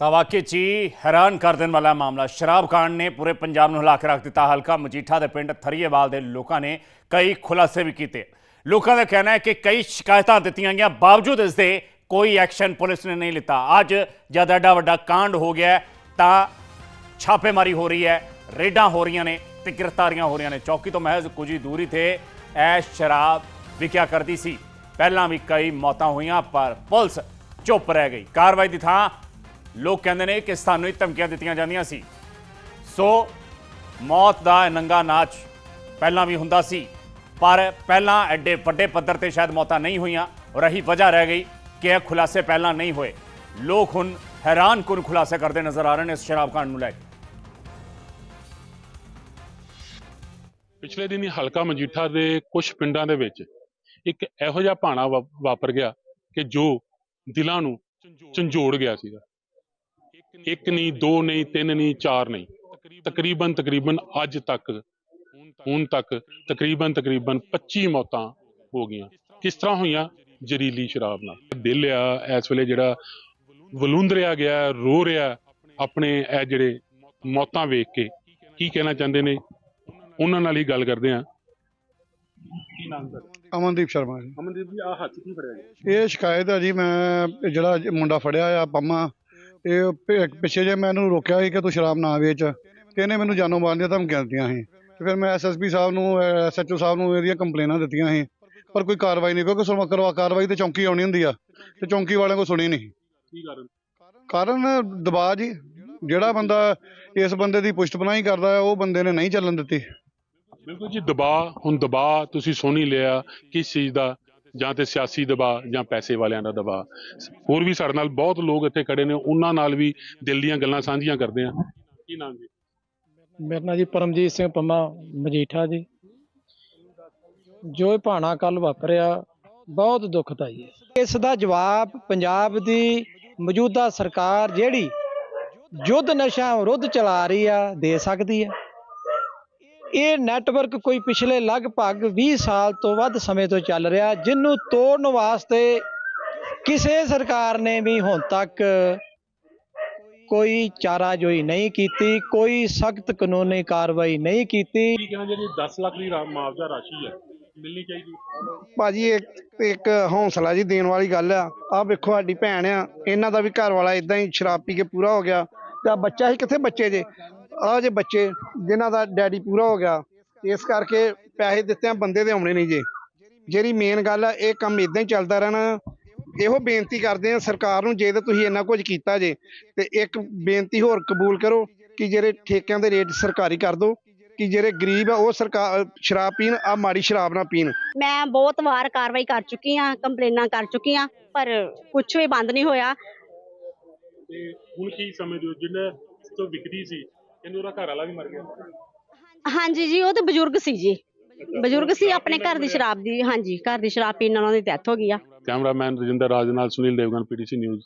ਤਾਂ ਵਾਕਈ 'ਚ ਹੀ ਹੈਰਾਨ ਕਰ ਦੇਣ ਵਾਲਾ ਮਾਮਲਾ। ਸ਼ਰਾਬ ਕਾਂਡ ਨੇ ਪੂਰੇ ਪੰਜਾਬ ਨੂੰ ਹਿਲਾ ਕੇ ਰੱਖ ਦਿੱਤਾ। ਹਲਕਾ ਮਜੀਠਾ ਦੇ ਪਿੰਡ ਥਰੀਏਵਾਲ ਦੇ ਲੋਕਾਂ ਨੇ ਕਈ ਖੁਲਾਸੇ ਵੀ ਕੀਤੇ। ਲੋਕਾਂ ਦਾ ਕਹਿਣਾ ਹੈ ਕਿ ਕਈ ਸ਼ਿਕਾਇਤਾਂ ਦਿੱਤੀਆਂ ਗਈਆਂ। ਬਾਵਜੂਦ ਇਸ ਦੇ ਕੋਈ ਐਕਸ਼ਨ ਪੁਲਿਸ ਨੇ ਨਹੀਂ ਲਿੱਤਾ। ਅੱਜ ਜਦ ਐਡਾ ਵੱਡਾ ਕਾਂਡ ਹੋ ਗਿਆ ਤਾਂ ਛਾਪੇਮਾਰੀ ਹੋ ਰਹੀ ਹੈ। ਰੇਡਾਂ ਹੋ ਰਹੀਆਂ ਨੇ ਤੇ ਗ੍ਰਿਫਤਾਰੀਆਂ ਹੋ ਰਹੀਆਂ ਨੇ। ਚੌਕੀ ਤੋਂ ਮਹਿਜ਼ ਕੁਝ ਹੀ ਦੂਰੀ ਤੇ ਇਹ ਸ਼ਰਾਬ ਵਿਕਿਆ ਕਰਦੀ ਸੀ। ਪਹਿਲਾਂ ਵੀ ਕਈ ਮੌਤਾਂ ਹੋਈਆਂ, ਪਰ ਪੁਲਿਸ ਚੁੱਪ ਰਹਿ ਗਈ। ਕਾਰਵਾਈ ਦੀ ਥਾਂ ਲੋਕ ਕਹਿੰਦੇ ਨੇ ਕਿ ਸਾਨੂੰ ਹੀ ਧਮਕੀਆਂ ਦਿੱਤੀਆਂ ਜਾਂਦੀਆਂ ਸੀ। ਸੋ, ਮੌਤ ਦਾ ਨੰਗਾ ਨਾਚ ਪਹਿਲਾਂ ਵੀ ਹੁੰਦਾ ਸੀ, ਪਰ ਪਹਿਲਾਂ ਐਡੇ ਵੱਡੇ ਪੱਧਰ ਤੇ ਸ਼ਾਇਦ ਮੌਤਾਂ ਨਹੀਂ ਹੋਈਆਂ ਔਰ ਇਹੀ ਵਜ੍ਹਾ ਰਹਿ ਗਈ ਕਿ ਇਹ ਖੁਲਾਸੇ ਪਹਿਲਾਂ ਨਹੀਂ ਹੋਏ। ਲੋਕ ਹੁਣ ਹੈਰਾਨ ਕੁਨ ਖੁਲਾਸੇ ਕਰਦੇ ਨਜ਼ਰ ਆ ਰਹੇ ਨੇ ਇਸ ਸ਼ਰਾਬ ਕਾਂਡ ਨੂੰ ਲੈ ਕੇ। ਪਿਛਲੇ ਦਿਨੀ ਹਲਕਾ ਮਜੀਠਾ ਦੇ ਕੁਝ ਪਿੰਡਾਂ ਦੇ ਵਿੱਚ ਇੱਕ ਇਹੋ ਜਿਹਾ ਭਾਣਾ ਵਾ- ਵਾਪਰ ਗਿਆ ਕਿ ਜੋ ਦਿਲਾਂ ਨੂੰ ਝੰਜੋੜ ਗਿਆ ਸੀਗਾ। ਇੱਕ ਨਹੀਂ ਦੋ ਨਹੀਂ ਤਿੰਨ ਨਹੀਂ ਚਾਰ ਨਹੀਂ। ਤਕਰੀਬਨ ਤਕਰੀਬਨ ਅੱਜ ਤੱਕ ਹੁਣ ਤੱਕ ਤਕਰੀਬਨ ਤਕਰੀਬਨ 25 ਮੌਤਾਂ ਹੋ ਗਈਆਂ। ਕਿਸ ਤਰ੍ਹਾਂ ਹੋਈਆਂ? ਜ਼ਹਿਰੀਲੀ ਸ਼ਰਾਬ ਨਾਲ। ਦਿਲ ਆ ਇਸ ਵੇਲੇ ਜਿਹੜਾ ਵਲੂੰਦਰਿਆ ਗਿਆ ਰੋ ਰਿਹਾ ਆਪਣੇ ਇਹ ਜਿਹੜੇ ਮੌਤਾਂ ਵੇਖ ਕੇ ਕੀ ਕਹਿਣਾ ਚਾਹੁੰਦੇ ਨੇ? ਉਹਨਾਂ ਨਾਲ ਹੀ ਗੱਲ ਕਰਦੇ ਆ ਕੀ ਨਾਮ ਸਰ? ਅਮਨਦੀਪ ਸ਼ਰਮਾ ਜੀ। ਅਮਨਦੀਪ ਜੀ ਆ ਹੱਥ ਕੀ ਫੜਿਆ ਇਹ ਸ਼ਿਕਾਇਤ ਹੈ ਜੀ ਮੈਂ ਜਿਹੜਾ ਮੁੰਡਾ ਫੜਿਆ ਆ ਪੰਮਾ ਇਹ ਪਿ- ਪਿੱਛੇ ਜੇ ਮੈਂ ਇਹਨੂੰ ਰੋਕਿਆ ਸੀ ਕਿ ਤੂੰ ਸ਼ਰਾਬ ਨਾ ਵੇਚ। ਤੇ ਇਹਨੇ ਮੈਨੂੰ ਜਾਨੋਂ ਮਾਰਨ ਦੀਆਂ ਧਮਕੀਆਂ ਦਿੱਤੀਆਂ ਸੀ। ਤੇ ਫਿਰ ਮੈਂ ਐਸਐਸਪੀ ਸਾਹਿਬ ਨੂੰ ਐਸਐਚਓ ਸਾਹਿਬ ਨੂੰ ਇਹਦੀਆਂ ਕੰਪਲੇਨਾਂ ਦਿੱਤੀਆਂ ਸੀ। ਪਰ ਕੋਈ ਕਾਰਵਾਈ ਨਹੀਂ ਕਿਉਂਕਿ ਸੁਣਵਾ ਕਰਵਾ ਕਾਰਵਾਈ ਤੇ ਚੌਂਕੀ ਆਉਣੀ ਹੁੰਦੀ ਆ। ਤੇ ਚੌਂਕੀ ਵਾਲਿਆਂ ਕੋ ਸੁਣੀ ਨਹੀਂ। ਕੀ ਕਾਰਨ? ਕਾਰਨ ਦਬਾਅ ਜੀ। ਜਿਹੜਾ ਬੰਦਾ ਇਸ ਬੰਦੇ ਦੀ ਪੁਸ਼ਤ ਪਨਾਹੀ ਕਰਦਾ ਹੈ ਉਹ ਬੰਦੇ ਨੇ ਨਹੀਂ ਚੱਲਣ ਦਿੱਤੀ। ਬਿਲਕੁਲ ਜੀ ਦਬਾਅ ਹੁਣ ਦਬਾਅ ਤੁਸੀਂ ਸੁਣ ਹੀ ਲਿਆ ਕਿਸ ਚੀਜ਼ ਦਾ। ਜਾਂ ਤੇ ਸਿਆਸੀ ਦਬਾਅ ਜਾਂ ਪੈਸੇ ਵਾਲਿਆਂ ਦਾ ਦਬਾਅ ਹੋਰ ਵੀ ਸਾਡੇ ਨਾਲ ਬਹੁਤ ਲੋਕ ਇੱਥੇ ਖੜੇ ਨੇ, ਉਹਨਾਂ ਨਾਲ ਵੀ ਦਿਲ ਦੀਆਂ ਗੱਲਾਂ ਸਾਂਝੀਆਂ ਕਰਦੇ ਆ ਕੀ ਨਾਮ ਜੀ? ਮੇਰਾ ਨਾਂ ਜੀ ਪਰਮਜੀਤ ਸਿੰਘ ਪੰਮਾ ਮਜੀਠਾ ਜੀ। ਜੋ ਇਹ ਭਾਣਾ ਕੱਲ ਵਾਪਰਿਆ, ਬਹੁਤ ਦੁਖਦਾਈ ਹੈ ਇਸ ਦਾ ਜਵਾਬ ਪੰਜਾਬ ਦੀ ਮੌਜੂਦਾ ਸਰਕਾਰ ਜਿਹੜੀ ਯੁੱਧ ਨਸ਼ਾ ਵਿਰੁੱਧ ਚਲਾ ਰਹੀ ਆ, ਦੇ ਸਕਦੀ ਹੈ। ਇਹ ਨੈਟਵਰਕ ਕੋਈ ਪਿਛਲੇ ਲਗਭਗ 20 ਸਾਲ ਤੋਂ ਵੱਧ ਸਮੇਂ ਤੋਂ ਚੱਲ ਰਿਹਾ ਜਿਹਨੂੰ ਤੋੜਨ ਵਾਸਤੇ ਕਿਸੇ ਸਰਕਾਰ ਨੇ ਵੀ ਹੁਣ ਤੱਕ ਕੋਈ ਚਾਰਾਜੋਈ ਨਹੀਂ ਕੀਤੀ ਕੋਈ ਸਖਤ ਕਾਨੂੰਨੀ ਕਾਰਵਾਈ ਨਹੀਂ ਕੀਤੀ। ਜਿਹੜੀ 10 ਲੱਖ ਦੀ ਮੁਆਵਜ਼ਾ ਰਾਸ਼ੀ ਹੈ ਮਿਲਣੀ ਚਾਹੀਦੀ। ਭਾਜੀ ਇੱਕ ਇੱਕ ਹੌਸਲਾ ਜੀ ਦੇਣ ਵਾਲੀ ਗੱਲ ਆ। ਆਹ ਵੇਖੋ ਸਾਡੀ ਭੈਣ ਆ ਇਹਨਾਂ ਦਾ ਵੀ ਘਰ ਵਾਲਾ ਇਦਾਂ ਹੀ ਸ਼ਰਾਬ ਪੀ ਕੇ ਪੂਰਾ ਹੋ ਗਿਆ। ਤੇ ਬੱਚਾ ਸੀ ਕਿੱਥੇ ਬੱਚੇ ਜੇ? ਆਹ ਜੇ ਬੱਚੇ ਜਿਨ੍ਹਾਂ ਦਾ ਡੈਡੀ ਪੂਰਾ ਹੋ ਗਿਆ ਇਸ ਕਰਕੇ ਪੈਸੇ ਦਿੱਤੇ ਆ ਬੰਦੇ ਦੇ ਆਉਣੇ ਨਹੀਂ ਜੇ। ਜਿਹੜੀ ਮੇਨ ਗੱਲ ਆ ਇਹ ਕੰਮ ਇਦਾਂ ਹੀ ਚੱਲਦਾ ਰਹਿਣਾ। ਇਹੋ ਬੇਨਤੀ ਕਰਦੇ ਆ ਸਰਕਾਰ ਨੂੰ ਜੇ ਤਾਂ ਤੁਸੀਂ ਇੰਨਾ ਕੁਝ ਕੀਤਾ ਜੇ ਤੇ ਇੱਕ ਬੇਨਤੀ ਹੋਰ ਕਬੂਲ ਕਰੋ ਕਿ ਜਿਹੜੇ ਠੇਕਿਆਂ ਦੇ ਰੇਟ ਸਰਕਾਰੀ ਕਰ ਦਿਓ ਕਿ ਜਿਹੜੇ ਗਰੀਬ ਆ ਉਹ ਸਰਕਾਰ ਸ਼ਰਾਬ ਪੀਣ ਆ ਮਾੜੀ ਸ਼ਰਾਬ ਨਾ ਪੀਣ। ਮੈਂ ਬਹੁਤ ਵਾਰ ਕਾਰਵਾਈ ਕਰ ਚੁੱਕੀ ਹਾਂ ਕੰਪਲੇਨਾਂ ਕਰ ਚੁੱਕੀ ਹਾਂ ਪਰ ਕੁਝ ਵੀ ਬੰਦ ਨਹੀਂ ਹੋਇਆ। ਤੇ ਹੁਣ ਕੀ ਸਮਝਦੇ ਹੋ? ਜਿੰਨੇ ਤੋਂ ਵਿਕਦੀ ਸੀ ਇਹਨੂੰ ਉਹਦਾ ਘਰ ਵਾਲਾ ਵੀ ਮਰ ਗਿਆ। ਹਾਂਜੀ ਜੀ ਉਹ ਤੇ ਬਜ਼ੁਰਗ ਸੀ ਜੀ। ਬਜ਼ੁਰਗ ਸੀ ਆਪਣੇ ਘਰ ਦੀ ਸ਼ਰਾਬ ਦੀ ਹਾਂਜੀ ਘਰ ਦੀ ਸ਼ਰਾਬ ਪੀਣ ਨਾਲ ਉਹਨਾਂ ਦੀ ਡੈਥ ਹੋ ਗਈ ਆ। ਕੈਮਰਾਮੈਨ ਰਜਿੰਦਰ ਰਾਜ ਨਾਲ ਸੁਨੀਲ ਦੇਵਗਨ ਪੀਟੀਸੀ ਨਿਊਜ਼